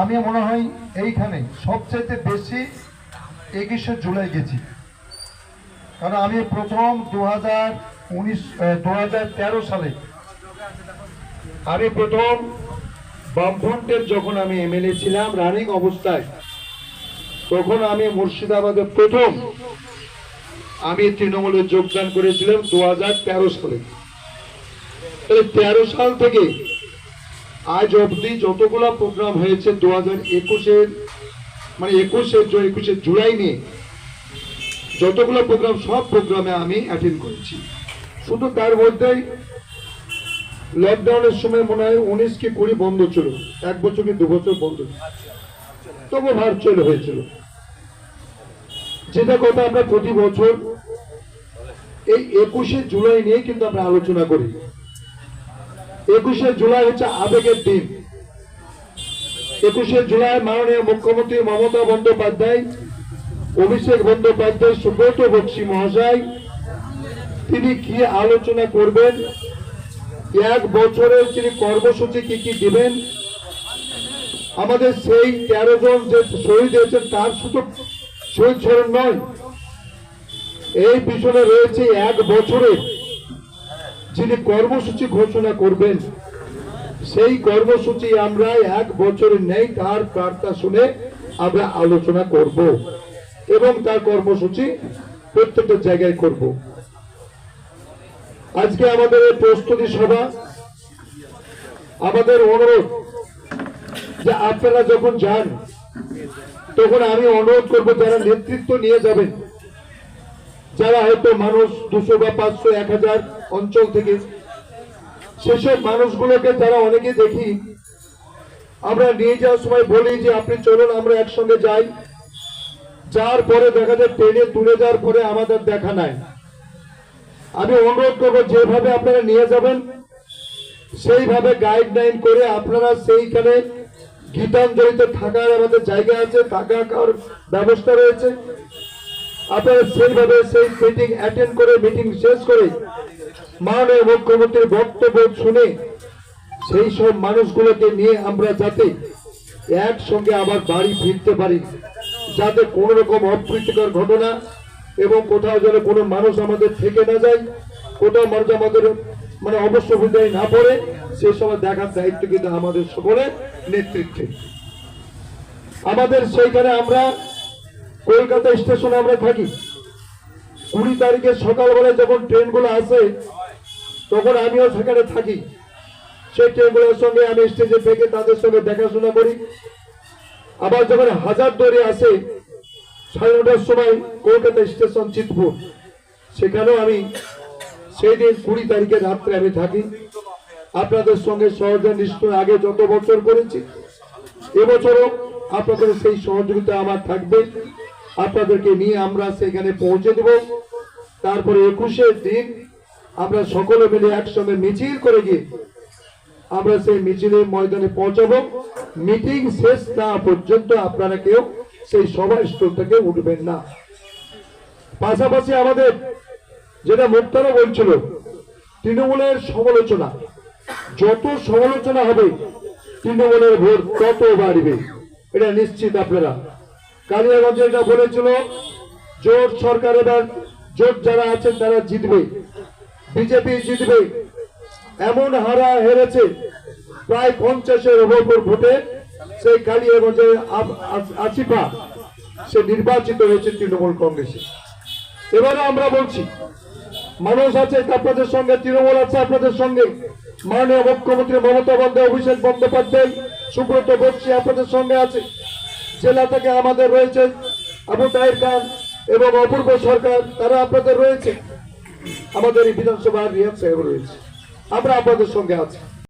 আমি মনে হয় এইখানে সবচেয়ে বেশি একুশে জুলাই গেছি। কারণ আমি প্রথম দু হাজার উনিশ দু সালে আমি প্রথম বামফ্রন্টের যখন আমি এমএলএ ছিলাম, রানিং অবস্থায়, তখন আমি মুর্শিদাবাদে প্রথম আমি তৃণমূলে যোগদান করেছিলাম দু হাজার তেরো সালে। তাহলে তেরো সাল থেকে আজ অবধি যতগুলো প্রোগ্রাম হয়েছে দু হাজার একুশের মানে একুশের একুশে জুলাই নিয়ে, যতগুলো প্রোগ্রাম সব প্রোগ্রামে আমি অ্যাটেন্ড করেছি। শুধু তার মধ্যেই লকডাউনের সময় মনে হয় উনিশ কি কুড়ি বন্ধ ছিল, এক বছর কি দু বছর বন্ধ ছিল। তবু ভার্চুয়াল হয়েছিল। যেটা কথা আমরা প্রতি বছর এই একুশে জুলাই নিয়ে কিন্তু আমরা আলোচনা করি। একুশে জুলাই হচ্ছে আবেগের দিন। একুশে জুলাই মাননীয় মুখ্যমন্ত্রী মমতা বন্দ্যোপাধ্যায়, অভিষেক বন্দ্যোপাধ্যায়, সুব্রত বক্সী মহাশয়, তিনি কি আলোচনা করবেন? এক বছরের তিনি কর্মসূচি কি কি দিবেন? আমাদের সেই তেরো জন যে শহীদ হয়েছেন, তার শুধু শহীদ স্মরণ নয়, এই পিছনে রয়েছে এক বছরের যিনি কর্মসূচি ঘোষণা করবেন, সেই কর্মসূচি আমরা এক বছরের নেই, তার বার্তা শুনে আমরা আলোচনা করব এবং তার কর্মসূচি প্রত্যেকটা জায়গায় করব। আজকে আমাদের প্রস্তুতি সভা, আমাদের অনুরোধ যে আপনারা যখন যান, তখন আমি অনুরোধ করব যারা নেতৃত্ব নিয়ে যাবেন, যারা হয়তো মানুষ দুশো বা পাঁচশো, এক হাজার অঞ্চল থেকে। সেসব মানুষগুলোকে যারা অনেকে দেখি। আমরা নিয়ে যাওয়ার সময় বলি যে, আপনি চলুন, আমরা একসঙ্গে যাই। যার পরে দেখা যায় ট্রেনে তুলে যাওয়ার পরে আমাদের দেখা নাই। আমি অনুরোধ করব, যেভাবে আপনারা নিয়ে যাবেন, সেইভাবে গাইডলাইন করে আপনারা সেইখানে গীতাঞ্জলিতে থাকার আমাদের জায়গা আছে থাকা খাওয়ার ব্যবস্থা রয়েছে। আপনারা সেইভাবে সেই মিটিং অ্যাটেন্ড করে মিটিং শেষ করে মাননীয় মুখ্যমন্ত্রীর বক্তব্য শুনে সেই সব মানুষগুলোকে নিয়ে আমরা যাতে একসঙ্গে আবার বাড়ি ফিরতে পারি, যাতে কোনো রকম অপ্রীতিকর ঘটনা এবং কোথাও যেন কোনো মানুষ আমাদের থেকে না যায়, কোথাও মানুষ আমাদের মানে অবশ্য বিদায় না পড়ে, সে সময় দেখার দায়িত্ব কিন্তু আমাদের সকলের নেতৃত্বে। আমাদের সেইখানে আমরা কলকাতা স্টেশনে আমরা থাকি। কুড়ি তারিখে সকালবেলায় যখন ট্রেনগুলো আসে, তখন আমিও সেখানে থাকি। সেই ট্রেনগুলোর সঙ্গে আমি স্টেজে থেকে তাদের সঙ্গে দেখাশোনা করি। আবার যখন হাজার দৌড়ে আসে, সাড়ে নটার সময় কলকাতা স্টেশন চিতপুর। সেখানেও আমি সেই দিন কুড়ি তারিখে রাত্রে আমি থাকি। আপনাদের সঙ্গে সহযোগিতা নিশ্চয় আগে যত বছর করেছি, এবছরও আপনাদের সেই সহযোগিতা আমার থাকবে। আপনাদেরকে নিয়ে আমরা সেখানে পৌঁছে দেব। তারপরে একুশের দিন আমরা সকলে মিলে একসঙ্গে মিছিল করে গিয়ে আমরা সেই মিছিলের ময়দানে পৌঁছাবো। মিটিং শেষ না পর্যন্ত আপনারা কেউ সেই সভা স্থল থেকে উঠবেন না। পাশাপাশি আমাদের যেটা মুক্তারা বলছিল, তৃণমূলের সমালোচনা, যত সমালোচনা হবে, তৃণমূলের ভোট তত বাড়বে। এটা নিশ্চিত আপনারা। কালিয়াগঞ্জে এটা বলেছিল, জোট সরকার এবার, জোট যারা আছেন তারা জিতবে। বিজেপি জিতবে। এমন হারা হেরেছে প্রায় পঞ্চাশের ওপর ভোটে, সেই কালিয়াগঞ্জে আসিফা, সে নির্বাচিত হয়েছে তৃণমূল কংগ্রেসে। এবারে আমরা বলছি, মানুষ আছে আপনাদের সঙ্গে, তৃণমূল আছে আপনাদের সঙ্গে। মাননীয় মুখ্যমন্ত্রী মমতা বন্দ্যোপাধ্যায়, অভিষেক বন্দ্যোপাধ্যায়, সুব্রত বক্সী আপনাদের সঙ্গে আছে। জেলা থেকে আমাদের রয়েছে আবু তাহের খান এবং অপূর্ব সরকার, তারা আপনাদের রয়েছে। আমাদের এই বিধানসভার রিয়াদ সাহেব রয়েছে। আমরা আপনাদের সঙ্গে আছি।